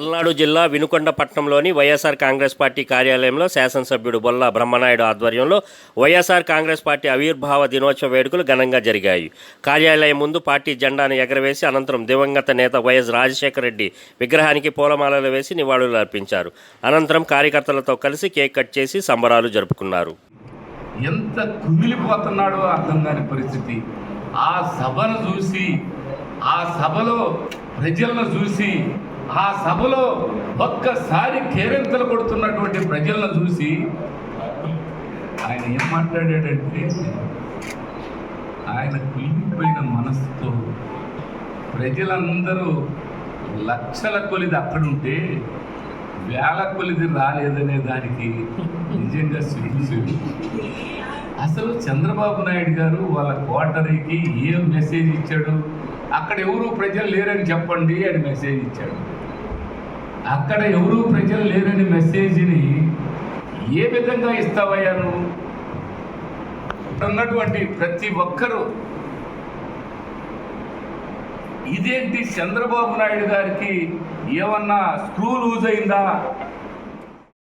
పల్నాడు జిల్లా వినుకొండ పట్టణంలోని వైఎస్ఆర్ కాంగ్రెస్ పార్టీ కార్యాలయంలో శాసనసభ్యుడు బొల్ల బ్రహ్మనాయుడు ఆధ్వర్యంలో వైఎస్ఆర్ కాంగ్రెస్ పార్టీ ఆవిర్భావ దినోత్సవ వేడుకలు ఘనంగా జరిగాయి. కార్యాలయం ముందు పార్టీ జెండాను ఎగరవేసి అనంతరం దివంగత నేత వైఎస్ రాజశేఖర రెడ్డి విగ్రహానికి పూలమాలలు వేసి నివాళులు అర్పించారు. అనంతరం కార్యకర్తలతో కలిసి కేక్ కట్ చేసి సంబరాలు జరుపుకున్నారు. ఎంత కుమిలిపోతున్నాడో అర్థం కాని పరిస్థితి. ఆ సభను చూసి ఆ సభలో ప్రజలను చూసి ఆ సభలో ఒక్కసారి కేరింతలు కొడుతున్నటువంటి ప్రజలను చూసి ఆయన ఏం మాట్లాడాడంటే ఆయన కులిపోయిన మనసుతో ప్రజలందరూ లక్షల కొలిది అక్కడుంటే వేల కొలిది రాలేదనే దానికి నిజంగా సిగ్గు అసలు చంద్రబాబు నాయుడు గారు వాళ్ళ కోటరీకి ఏం మెసేజ్ ఇచ్చాడు? అక్కడ ఎవరు ప్రజలు లేరని చెప్పండి అని మెసేజ్ ఇచ్చాడు. అక్కడ ఎవరు ప్రజలు లేరని మెసేజ్ని ఏ విధంగా ఇస్తావయ్యా నువ్వు? ఉన్నటువంటి ప్రతి ఒక్కరూ ఇదేంటి చంద్రబాబు నాయుడు గారికి ఏమన్నా స్క్రూ లూజ్ అయిందా?